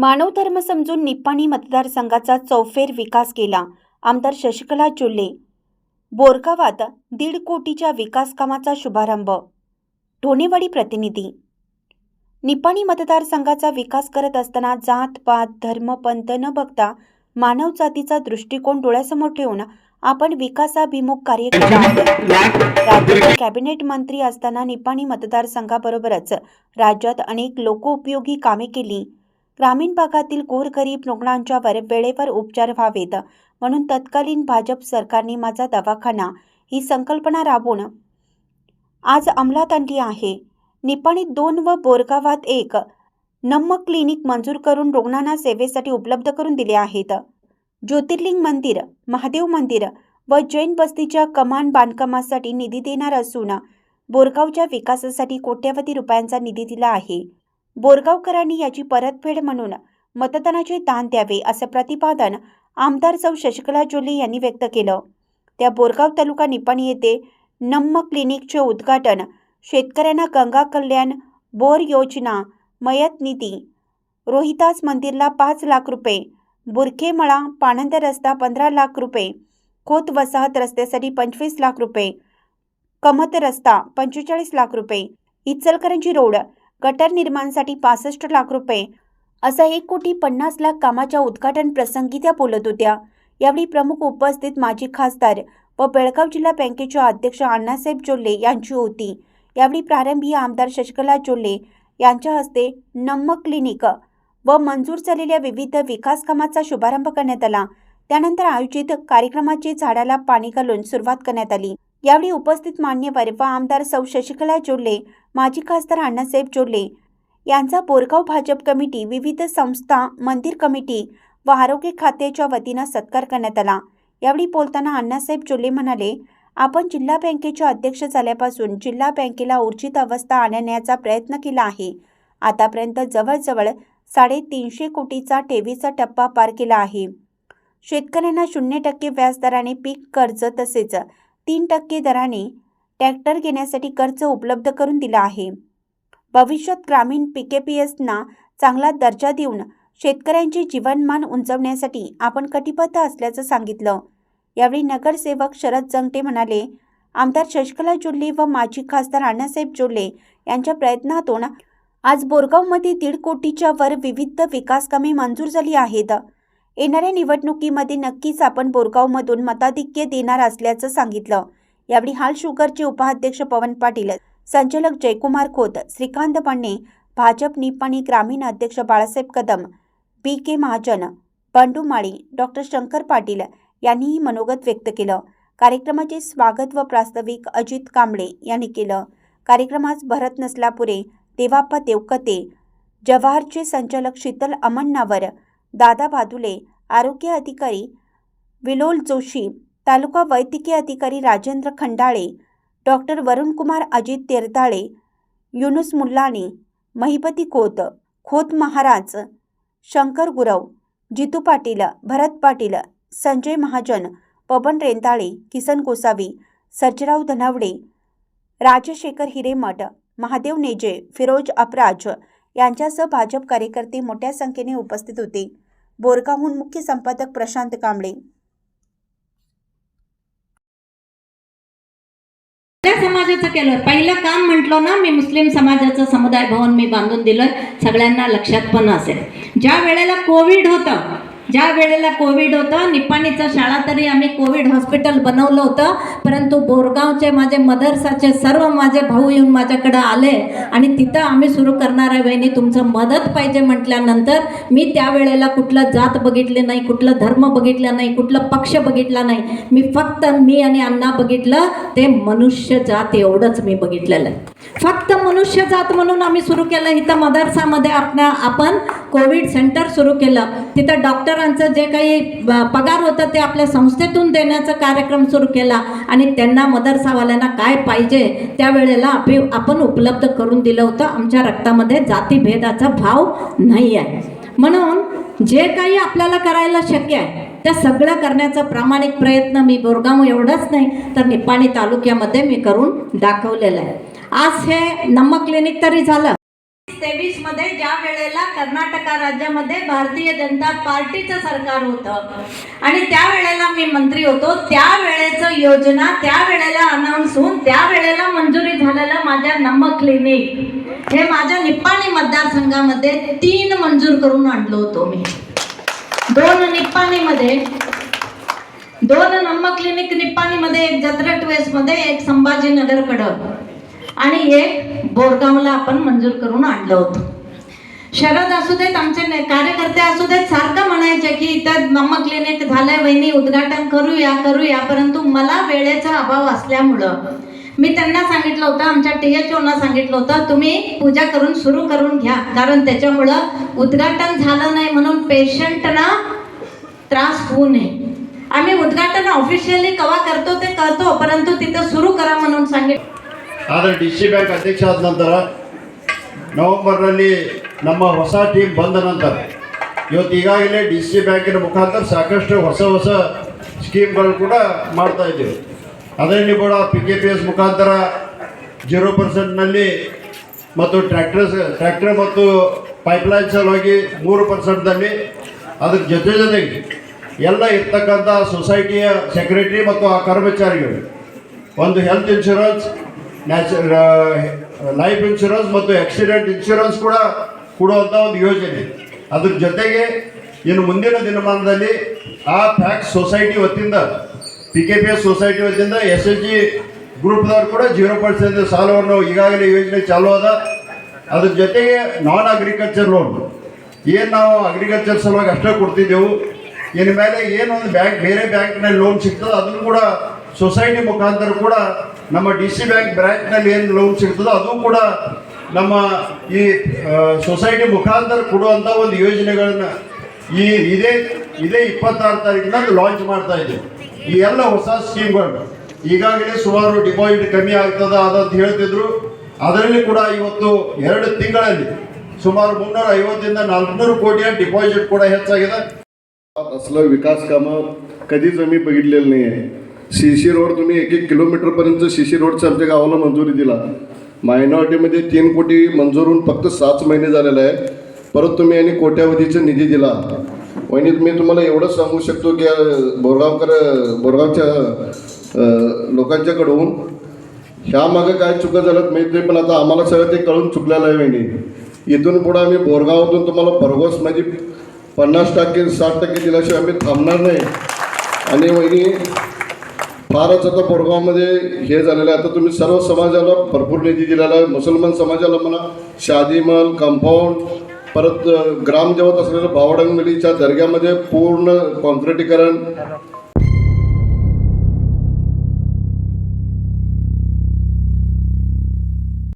मानव धर्म समजून निप्पाणी मतदारसंघाचा चौफेर विकास केला आमदार शशिकला चुल्ले. बोरगावात दीड कोटीच्या विकास कामाचा शुभारंभ. ढोणेवाडी प्रतिनिधी. निपाणी मतदारसंघाचा विकास करत असताना जात पात धर्म पंथ न बघता मानव जातीचा दृष्टिकोन डोळ्यासमोर ठेवून आपण विकासाभिमुख कार्य राज्याचे कॅबिनेट मंत्री असताना निपाणी मतदारसंघाबरोबरच राज्यात अनेक लोकोपयोगी कामे केली. ग्रामीण भागातील गोरगरीब रुग्णांच्यावर वेळेवर उपचार व्हावेत. म्हणून तत्कालीन भाजप सरकारने माझा दवाखाना ही संकल्पना राबवून आज अंमलात आणली आहे. निपाणीत दोन व बोरगावात एक नम्म क्लिनिक मंजूर करून रुग्णांना सेवेसाठी उपलब्ध करून दिले आहेत. ज्योतिर्लिंग मंदिर महादेव मंदिर व जैन बस्तीच्या कमान बांधकामासाठी निधी देणार असून बोरगावच्या विकासासाठी कोट्यवधी रुपयांचा निधी दिला आहे. बोरगावकरांनी याची परतफेड म्हणून मतदानाचे दान द्यावे असं प्रतिपादन आमदार सौ शशिकला जोले यांनी व्यक्त केलं. त्या बोरगाव तालुका निपाणी येथे नम्म क्लिनिकचे उद्घाटन शेतकऱ्यांना गंगा कल्याण बोर योजना मयत निधी रोहितास मंदिरला पाच लाख रुपये बुरखेमळा पाणंद रस्ता पंधरा लाख रुपये खोत वसाहत रस्त्यासाठी पंचवीस लाख रुपये कमत रस्ता पंचेचाळीस लाख रुपये इचलकरंजी रोड गटर निर्माणसाठी पासष्ट लाख रुपये असा एक कोटी पन्नास लाख कामाच्या उद्घाटन प्रसंगी त्या बोलत होत्या. यावेळी प्रमुख उपस्थित माजी खासदार व बेळगाव जिल्हा बँकेच्या अध्यक्ष अण्णासाहेब जोल्ले यांची होती. यावेळी प्रारंभी आमदार शशिकला जोल्ले यांच्या हस्ते नम्म क्लिनिक व मंजूर झालेल्या विविध विकास कामाचा शुभारंभ करण्यात आला. त्यानंतर आयोजित कार्यक्रमाचे झाडाला पाणी घालून सुरुवात करण्यात आली. यावेळी उपस्थित मान्यवर व आमदार सौ शशिकला जोडले माजी खासदार अण्णासाहेब जोडले. यांचा बोरगाव भाजप कमिटी विविध संस्था मंदिर कमिटी व आरोग्य खात्याच्या वतीनं सत्कार करण्यात आला. यावेळी बोलताना अण्णासाहेब जोल्ले म्हणाले आपण जिल्हा बँकेचे अध्यक्ष झाल्यापासून जिल्हा बँकेला ऊर्जित अवस्था आणण्याचा प्रयत्न केला आहे. आतापर्यंत जवळजवळ साडेतीनशे कोटीचा ठेवीचा टप्पा पार केला आहे. शेतकऱ्यांना शून्य टक्के व्याजदराने पीक कर्ज तसेच तीन टक्के दराने ट्रॅक्टर घेण्यासाठी कर्ज उपलब्ध करून दिला आहे. भविष्यात ग्रामीण पी के पी एसना चांगला दर्जा देऊन शेतकऱ्यांचे जीवनमान उंचवण्यासाठी आपण कटिबद्ध असल्याचं सांगितलं. यावेळी नगरसेवक शरद जंगटे म्हणाले आमदार शशिकला जोल्ले व माजी खासदार अण्णासाहेब जोल्ले यांच्या प्रयत्नातून आज बोरगावमध्ये दीड कोटीच्या वर विविध विकास कामे मंजूर झाली आहेत. येणाऱ्या निवडणुकीमध्ये नक्कीच आपण बोरगावमधून मताधिक्य देणार असल्याचं सांगितलं. यावेळी हाल शुगरचे उपाध्यक्ष पवन पाटील संचालक जयकुमार खोत श्रीकांत पांडे भाजप निपाणी ग्रामीण अध्यक्ष Balasaheb Kadam B K Mahajan Bandu Mali doctor Shankar Patil यांनीही मनोगत व्यक्त केलं. कार्यक्रमाचे स्वागत व प्रास्ताविक अजित कांबळे यांनी केलं. कार्यक्रमास भरत नसलापुरे देवाप्पा देवकते जवाहरचे संचालक शीतल अमन्नावर दादा भादुले आरोग्य अधिकारी विलोल जोशी तालुका वैद्यकीय अधिकारी राजेंद्र खंडाळे डॉक्टर वरुणकुमार अजित तेरताळे युनुस मुल्लाणी महिपती खोत खोत महाराज शंकर गुरव जितू पाटील भरत पाटील संजय महाजन पवन रेंदाळे किसन गोसावी सर्जराव धनावडे राजशेखर हिरेमठ महादेव नेजे फिरोज अपराज यांच्यासह भाजप कार्यकर्ते मोठ्या संख्येने उपस्थित होते. बोरगावहून मुख्य संपादक प्रशांत कांबळे. समाजाचं केलं. पहिलं काम म्हटलो ना मी मुस्लिम समाजाचं समुदाय भवन मी बांधून दिलं. सगळ्यांना लक्षात पण असेल. ज्या वेळेला कोविड होतं ज्या वेळेला कोविड होतं निपाणीचा शाळा तरी आम्ही कोविड हॉस्पिटल बनवलं होतं. परंतु बोरगावचे माझे मदरसाचे सर्व माझे भाऊ येऊन माझ्याकडं आले आणि तिथं आम्ही सुरू करणार आहे वहिनी तुमचं मदत पाहिजे म्हटल्यानंतर मी त्यावेळेला कुठलं जात बघितले नाही कुठलं धर्म बघितलं नाही कुठलं पक्ष बघितला नाही. मी फक्त मी आणि अण्णा बघितलं ते मनुष्य जात एवढंच मी बघितलेलं आहे. फक्त मनुष्य जात म्हणून आम्ही सुरू केलं. इथं मदरसामध्ये आपल्या आपण कोविड सेंटर सुरू केलं. तिथं डॉक्टरांचं जे काही पगार होतं ते आपल्या संस्थेतून देण्याचा कार्यक्रम सुरू केला. आणि त्यांना मदरसावाल्यांना काय पाहिजे त्यावेळेला आपे आपण उपलब्ध करून दिलं होतं. आमच्या रक्तामध्ये जातीभेदाचा भाव नाही आहे. म्हणून जे काही आपल्याला करायला शक्य आहे ते सगळं करण्याचा प्रामाणिक प्रयत्न मी बोरगाव एवढंच नाही तर निपाणी तालुक्यामध्ये मी करून दाखवलेलं आहे. आज हे नम्म क्लिनिक तरी झालं. तेवीसमध्ये ज्या वेळेला कर्नाटका राज्यामध्ये भारतीय जनता पार्टीचं सरकार होतं आणि त्या वेळेला मी मंत्री होतो त्यावेळेचं योजना त्या वेळेला अनाऊन्स होऊन त्या वेळेला मंजुरी झालेलं माझ्या नमक क्लिनिक हे माझ्या निप्पाणी मतदारसंघामध्ये तीन मंजूर करून आणलो होतो मी. दोन निप्पाणीमध्ये दोन नम्म क्लिनिक निप्पाणीमध्ये एक जत्रट वेस्टमध्ये एक संभाजीनगरकडं. आणि एक बोरगावला आपण मंजूर करून आणलं होतं. शरद असू देत आमचे कार्यकर्ते असू देत सारखं म्हणायचे की इथं नम्म क्लिनिक झालंय वहिनी उद्घाटन करूया करूया परंतु मला वेळेचा अभाव असल्यामुळं. मी त्यांना सांगितलं होतं आमच्या टी एच ओना सांगितलं होतं तुम्ही पूजा करून सुरू करून घ्या कारण त्याच्यामुळं उद्घाटन झालं नाही म्हणून पेशंटना त्रास होऊ नये. आम्ही उद्घाटन ऑफिशियली कवा करतो ते करतो परंतु तिथं सुरू करा म्हणून सांगितलं. ಆದರೆ ಡಿ ಸಿ ಬ್ಯಾಂಕ್ ಅಧ್ಯಕ್ಷ ಆದ ನಂತರ ನವೆಂಬರ್ನಲ್ಲಿ ನಮ್ಮ ಹೊಸ ಟೀಮ್ ಬಂದ ನಂತರ ಇವತ್ತು ಈಗಾಗಲೇ ಡಿ ಸಿ ಬ್ಯಾಂಕಿನ ಮುಖಾಂತರ ಸಾಕಷ್ಟು ಹೊಸ ಹೊಸ ಸ್ಕೀಮ್ಗಳು ಕೂಡ ಮಾಡ್ತಾ ಇದ್ದೀವಿ. ಅದರಲ್ಲಿ ಕೂಡ ಪಿ ಕೆ ಪಿ ಎಸ್ ಮುಖಾಂತರ ಜೀರೋ ಪರ್ಸೆಂಟ್ನಲ್ಲಿ ಮತ್ತು ಟ್ರ್ಯಾಕ್ಟರ್ಸ್ ಟ್ರ್ಯಾಕ್ಟರ್ ಮತ್ತು ಪೈಪ್ಲೈನ್ ಸಲುವಾಗಿ ಮೂರು ಪರ್ಸೆಂಟ್ನಲ್ಲಿ ಅದ್ರ ಜೊತೆ ಜೊತೆಗೆ ಎಲ್ಲ ಇರ್ತಕ್ಕಂಥ ಸೊಸೈಟಿಯ ಸೆಕ್ರೆಟರಿ ಮತ್ತು ಆ ಕರ್ಮಚಾರಿಗಳು, ಒಂದು ಹೆಲ್ತ್ ಇನ್ಶೂರೆನ್ಸ್ ನ್ಯಾಚು ಲೈಫ್ ಇನ್ಶೂರೆನ್ಸ್ ಮತ್ತು ಆಕ್ಸಿಡೆಂಟ್ ಇನ್ಶೂರೆನ್ಸ್ ಕೂಡ ಕೊಡುವಂಥ ಒಂದು ಯೋಜನೆ. ಅದ್ರ ಜೊತೆಗೆ ಇನ್ನು ಮುಂದಿನ ದಿನಮಾನದಲ್ಲಿ ಆ ಫ್ಯಾಕ್ಸ್ ಸೊಸೈಟಿ ವತಿಯಿಂದ P K P S society ವತಿಯಿಂದ ಎಸ್ ಎಸ್ ಜಿ ಗ್ರೂಪ್ದವ್ರು ಕೂಡ ಜೀರೋ ಪರ್ಸೆಂಟ್ ಸಾಲವನ್ನು ಈಗಾಗಲೇ ಯೋಜನೆ ಚಾಲೂ ಅದ. ಅದ್ರ ಜೊತೆಗೆ ನಾನ್ ಅಗ್ರಿಕಲ್ಚರ್ ಲೋನ್ ಏನು ನಾವು ಅಗ್ರಿಕಲ್ಚರ್ ಸಲುವಾಗಿ ಅಷ್ಟೇ ಕೊಡ್ತಿದ್ದೆವು. ಇನ್ನು ಮೇಲೆ ಏನೊಂದು ಬ್ಯಾಂಕ್, ಬೇರೆ ಬ್ಯಾಂಕ್ನಲ್ಲಿ ಲೋನ್ ಸಿಗ್ತದೆ, ಅದನ್ನು ಕೂಡ ಸೊಸೈಟಿ ಮುಖಾಂತರ ಕೂಡ ನಮ್ಮ ಡಿ ಸಿ ಬ್ಯಾಂಕ್ ಬ್ರ್ಯಾಂಚ್ನಲ್ಲಿ ಏನು ಲೋನ್ ಸಿಗ್ತದೋ ಅದು ಕೂಡ ನಮ್ಮ ಈ ಸೊಸೈಟಿ ಮುಖಾಂತರ ಕೊಡುವಂಥ ಒಂದು ಯೋಜನೆಗಳನ್ನ ಈ ಇದೇ ಇದೇ ಇಪ್ಪತ್ತಾರು ತಾರೀಕಿನ ಲಾಂಚ್ ಮಾಡ್ತಾ ಇದ್ದೀವಿ ಈ ಎಲ್ಲ ಹೊಸ ಸ್ಕೀಮ್ಗಳು ಈಗಾಗಲೇ ಸುಮಾರು ಡಿಪಾಸಿಟ್ ಕಮ್ಮಿ ಆಗ್ತದ ಅದಂತ ಹೇಳ್ತಿದ್ರು ಅದರಲ್ಲಿ ಕೂಡ ಇವತ್ತು ಎರಡು ತಿಂಗಳಲ್ಲಿ ಸುಮಾರು ಮುನ್ನೂರ ಐವತ್ತರಿಂದ ನಾಲ್ಕುನೂರು ಕೋಟಿಯ ಡಿಪಾಸಿಟ್ ಕೂಡ ಹೆಚ್ಚಾಗಿದೆ असलं विकास कामं कधीच आम्ही बघितलेलं नाही आहे शिशी रोड तुम्ही एक एक किलोमीटरपर्यंत शिशी रोडचा आमच्या गावाला मंजुरी दिला. मायनॉरिटीमध्ये तीन कोटी मंजूर होऊन फक्त सात महिने झालेला आहे. परत तुम्ही यांनी कोट्यावधीचा निधी दिला. वहिनी मी तुम्हाला एवढंच सांगू शकतो की बोरगावकर बोरगावच्या लोकांच्याकडून ह्या मागं काय चुका झाल्यात माहीत नाही पण आता आम्हाला सगळं ते कळून चुकलेलं आहे वहिनी. इथून पुढं आम्ही बोरगावातून तुम्हाला भरघोस म्हणजे पन्नास टक्के साठ टक्के दिल्याशिवाय आम्ही थांबणार नाही. आणि वहिनी फारच आता बोरगावमध्ये हे झालेलं आहे. आता तुम्ही सर्व समाजाला भरपूर निधी दिलेला आहे. मुसलमान समाजाला म्हणा शादीमल कंपाऊंड परत ग्रामदेवत असलेलं भावडंगमिलीच्या दर्ग्यामध्ये पूर्ण कॉन्क्रिटीकरण